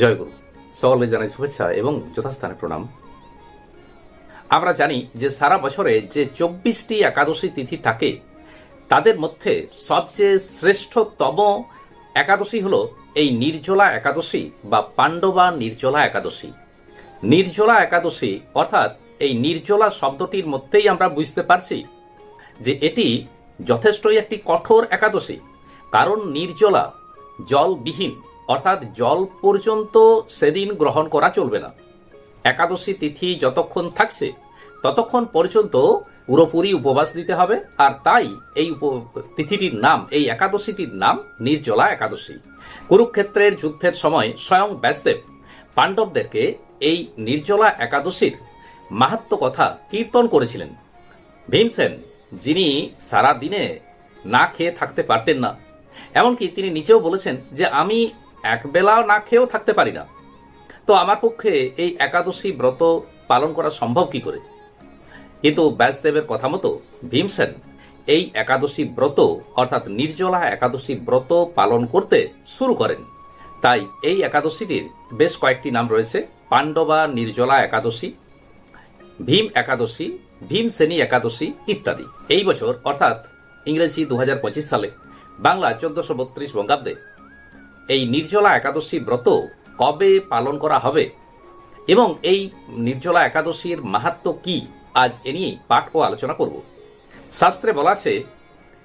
জয় গুরু। সকলকে জানাই শুভেচ্ছা এবং যথাস্থানে প্রণাম। আমরা জানি যে সারা বছরে যে চব্বিশটি একাদশী তিথি থাকে, তাদের মধ্যে সবচেয়ে শ্রেষ্ঠতম একাদশী হল এই নির্জলা একাদশী বা পাণ্ডবা নির্জলা একাদশী। নির্জলা একাদশী অর্থাৎ এই নির্জলা শব্দটির মধ্যেই আমরা বুঝতে পারছি যে এটি যথেষ্টই একটি কঠোর একাদশী, কারণ নির্জলা জলবিহীন। অর্থাৎ জল পর্যন্ত সেদিন গ্রহণ করা চলবে না। একাদশী তিথি যতক্ষণ থাকছে, ততক্ষণ পর্যন্ত পুরোপুরি উপবাস দিতে হবে, আর তাই এই তিথিটির নাম, এই একাদশীটির নাম নির্জলা একাদশী। কুরুক্ষেত্রের যুদ্ধের সময় স্বয়ং ব্যাসদেব পাণ্ডবদেরকে এই নির্জলা একাদশীর মাহাত্ম কথা কীর্তন করেছিলেন। ভীমসেন, যিনি সারা দিনে না খেয়ে থাকতে পারতেন না, এমনকি তিনি নিজেও বলেছেন যে, আমি একবেলা না খেয়েও থাকতে পারি না। তো আমার পক্ষে এই একাদশী ব্রত পালন করা সম্ভব কি করে? কিন্তু ব্যাসদেবের কথা মতো ভীমসেন এই একাদশী ব্রত, অর্থাৎ নির্জলা একাদশী ব্রত পালন করতে শুরু করেন। তাই এই একাদশীটির বেশ কয়েকটি নাম রয়েছে। পাণ্ডবা, নির্জলা একাদশী, ভীম একাদশী, ভীমসেনী একাদশী ইত্যাদি। এই বছর, অর্থাৎ ইংরেজি দু হাজার পঁচিশ সালে, বাংলা চোদ্দশো বত্রিশ বঙ্গাব্দে এই নির্জলা একাদশী ব্রত কবে পালন করা হবে? এবং এই নির্জলা একাদশীর মাহাত্ম কি? আজ এ নিয়েই পাঠ ও আলোচনা করব। শাস্ত্রে বলা আছে,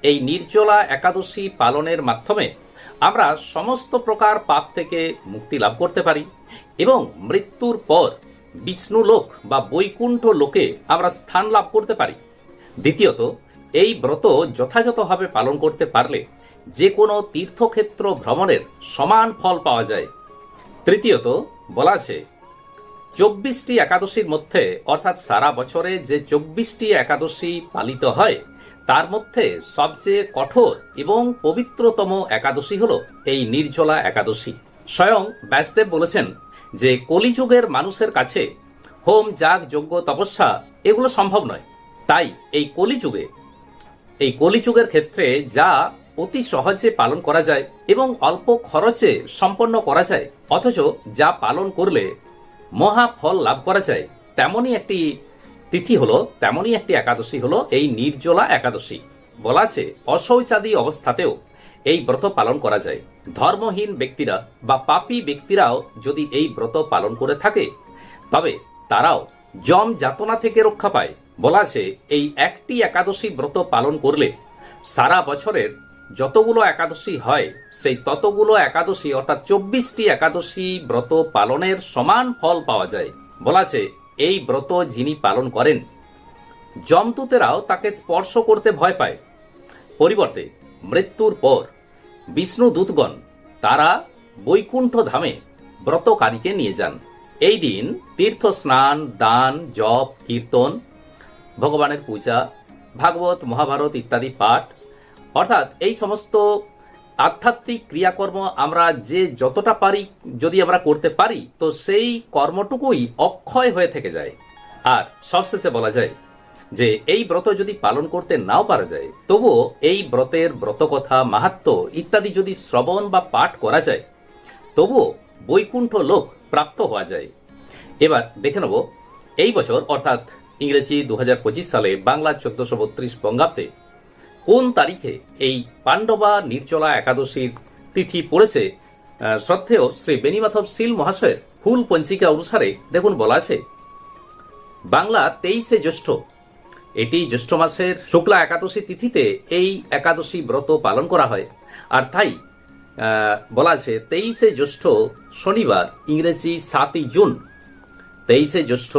এই নির্জলা একাদশী পালনের মাধ্যমে আমরা সমস্ত প্রকার পাপ থেকে মুক্তি লাভ করতে পারি এবং মৃত্যুর পর বিষ্ণু লোক বা বৈকুণ্ঠ লোকে আমরা স্থান লাভ করতে পারি। দ্বিতীয়ত, এই ব্রত যথাযথভাবে পালন করতে পারলে যে কোনো তীর্থক্ষেত্র ভ্রমণের সমান ফল পাওয়া যায়। তৃতীয়ত, বলা আছে, চব্বিশটি একাদশীর মধ্যে, অর্থাৎ সারা বছরে যে চব্বিশটি একাদশী পালিত হয়, তার মধ্যে সবচেয়ে কঠোর এবং পবিত্রতম একাদশী হল এই নির্জলা একাদশী। স্বয়ং ব্যাসদেব বলেছেন যে, কলিযুগের মানুষের কাছে হোম, যাগ, যজ্ঞ, তপস্যা এগুলো সম্ভব নয়। তাই এই কলিযুগে, এই কলিযুগের ক্ষেত্রে যা অতি সহজে পালন করা যায় এবং অল্প খরচে সম্পন্ন করা যায়। অথচ যা পালন করলে মহা ফল লাভ করা যায়। তেমনই একটি তিথি হলো, তেমনই একটি একাদশী হলো, এই নির্জলা একাদশী। বলা আছে, অশৌচাদি অবস্থাতেও এই ব্রত পালন করা যায়। ধর্মহীন ব্যক্তিরা বা পাপী ব্যক্তিরাও যদি এই ব্রত পালন করে থাকে, তবে তারাও জম যাতনা থেকে রক্ষা পায়। বলা আছে, এই একটি একাদশী ব্রত পালন করলে সারা বছরের যতগুলো একাদশী হয়, সেই ততগুলো একাদশী, অর্থাৎ চব্বিশটি একাদশী ব্রত পালনের সমান ফল পাওয়া যায়। বলাছে, এই ব্রত যিনি পালন করেন জমদূতেরাও তাকে স্পর্শ করতে ভয় পায়। পরিবর্তে, মৃত্যুর পর, বিষ্ণু দূতগণ তারা বৈকুণ্ঠ ধামে ব্রতকারীকে নিয়ে যান। এই দিন তীর্থ স্নান, দান, জপ, কীর্তন, ভগবানের পূজা, ভাগবত, মহাভারত ইত্যাদি পাঠ অর্থাৎ এই সমস্ত আধ্যাত্মিক ক্রিয়াকর্ম আমরা যে যতটা পারি, যদি আমরা করতে পারি, তো সেই কর্মটুকুই অক্ষয় হয়ে থেকে যায়। আর সবশেষে বলা যায় যে এই ব্রত যদি পালন করতে নাও পারা যায়, তবুও এই ব্রতের ব্রতকথা মাহাত্ম ইত্যাদি যদি শ্রবণ বা পাঠ করা যায়, তবুও বৈকুণ্ঠ লোক প্রাপ্ত হওয়া যায়। এবার দেখে নেব, এই বছর অর্থাৎ ইংরেজি দু হাজার পঁচিশ সালে বাংলা চোদ্দশো বত্রিশ বঙ্গাব্দে কোন তারিখে এই পাণ্ডবা নির্জলা একাদশীর তিথি পড়েছে? শ্রদ্ধেয় শ্রী বেনিমাধব শীল মহাশয়ের ফুল পঞ্জিকা অনুসারে দেখুন বলা আছে, বাংলা তেইশে জ্যৈষ্ঠ, এটি জ্যৈষ্ঠ মাসের শুক্লা একাদশী তিথিতে এই একাদশী ব্রত পালন করা হয়। আর তাই বলা আছে, তেইশে জ্যৈষ্ঠ শনিবার, ইংরেজি সাতই জুন, তেইশে জ্যৈষ্ঠ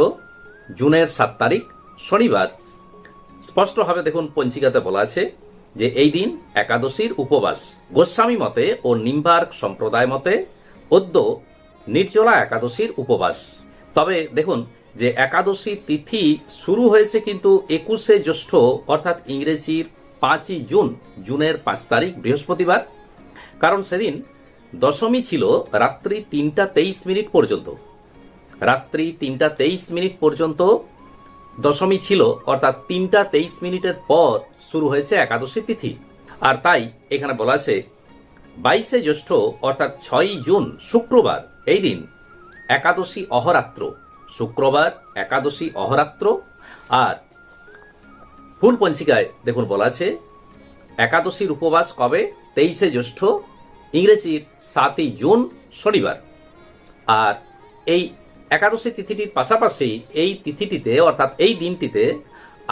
জুনের সাত তারিখ শনিবার স্পষ্টভাবে দেখুন পঞ্জিকাতে বলা আছে যে এই দিন একাদশীর উপবাস। গোস্বামী মতে ও নিম্বার্ক সম্প্রদায় মতে অদ্য নির্জলা একাদশীর উপবাস। তবে দেখুন যে একাদশী তিথি শুরু হয়েছে কিন্তু একুশে জ্যৈষ্ঠ, অর্থাৎ ইংরেজির পাঁচই জুন, জুনের পাঁচ তারিখ, বৃহস্পতিবার। কারণ সেদিন দশমী ছিল রাত্রি তিনটা তেইশ মিনিট পর্যন্ত। রাত্রি তিনটা তেইশ মিনিট পর্যন্ত দশমী ছিল, অর্থাৎ তিনটা তেইশ মিনিটের পর শুরু হয়েছে একাদশী তিথি। আর তাই এখানে বলা আছে, বাইশে জ্যৈষ্ঠ, অর্থাৎ ছয়ই জুন, শুক্রবার, এই দিন। একাদশী অহরাত্র, শুক্রবার, একাদশী অহরাত্র। আর ফুল পঞ্চিকায় দেখুন বলা আছে, একাদশীর উপবাস কবে? তেইশে জ্যৈষ্ঠ, ইংরেজির সাতই জুন, শনিবার। আর এই একাদশী তিথিটির পাশাপাশি এই তিথিটিতে, অর্থাৎ এই দিনটিতে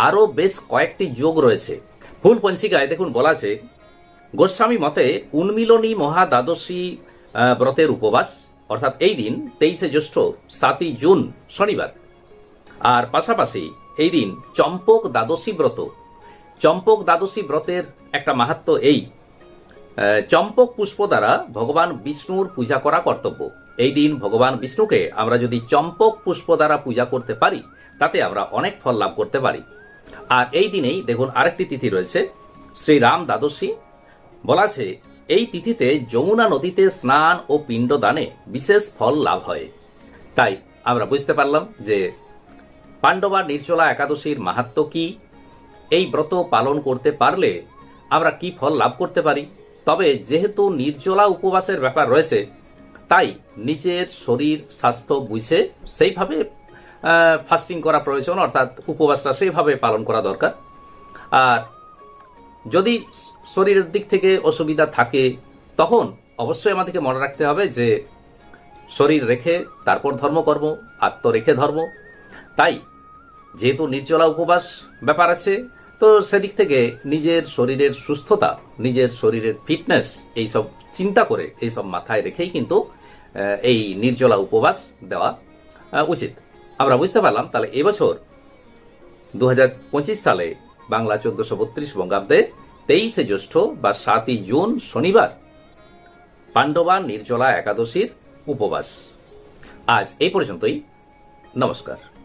আরও বেশ কয়েকটি যোগ রয়েছে। ফুল পঞ্চিকায় দেখুন, বলা আছে, গোস্বামী মতে উন্মিলনী মহা দ্বাদশী ব্রতের উপবাস, অর্থাৎ এই দিন, তেইশে জ্যৈষ্ঠ, সাতই জুন, শনিবার। আর পাশাপাশি এই দিন চম্পক দ্বাদশী ব্রত। চম্পক দ্বাদশী ব্রতের একটা মাহাত্ম এই চম্পক পুষ্প দ্বারা ভগবান বিষ্ণুর পূজা করা কর্তব্য। এই দিন ভগবান বিষ্ণুকে আমরা যদি চম্পক পুষ্প দ্বারা পূজা করতে পারি, তাতে আমরা অনেক ফল লাভ করতে পারি। আর এই দিনেই দেখুন আরেকটি তিথি রয়েছে, শ্রীরাম দ্বাদশী। বলা আছে, এই তিথিতে যমুনা নদীতে স্নান ও পিণ্ডদানে বিশেষ ফল লাভ হয়। তাই আমরা বুঝতে পারলাম যে পাণ্ডবা নির্জলা একাদশীর মাহাত্ম কি? এই ব্রত পালন করতে পারলে আমরা কি ফল লাভ করতে পারি? তবে যেহেতু নির্জলা উপবাসের ব্যাপার রয়েছে তাই নিজের শরীর, স্বাস্থ্য, বুঝে সেইভাবে ফাস্টিং করা প্রয়োজন, অর্থাৎ উপবাসটা সেইভাবে পালন করা দরকার। আর যদি শরীরের দিক থেকে অসুবিধা থাকে, তখন অবশ্যই আমাদেরকে মনে রাখতে হবে যে শরীর রেখে তারপর ধর্মকর্ম আত্ম রেখে ধর্ম। তাই যেহেতু নির্জলা উপবাস ব্যাপার আছে, তো সেদিক থেকে নিজের শরীরের সুস্থতা, নিজের শরীরের ফিটনেস এইসব চিন্তা করে, এইসব মাথায় রেখেই কিন্তু এই নির্জলা উপবাস দেওয়া উচিত। আমরা বুঝতে পারলাম, তাহলে এবছর দু হাজার পঁচিশ সালে বাংলা চোদ্দশো বত্রিশ বঙ্গাব্দে তেইশে জ্যৈষ্ঠ বা সাতই জুন শনিবার পাণ্ডবা নির্জলা একাদশীর উপবাস। আজ এই পর্যন্তই। নমস্কার।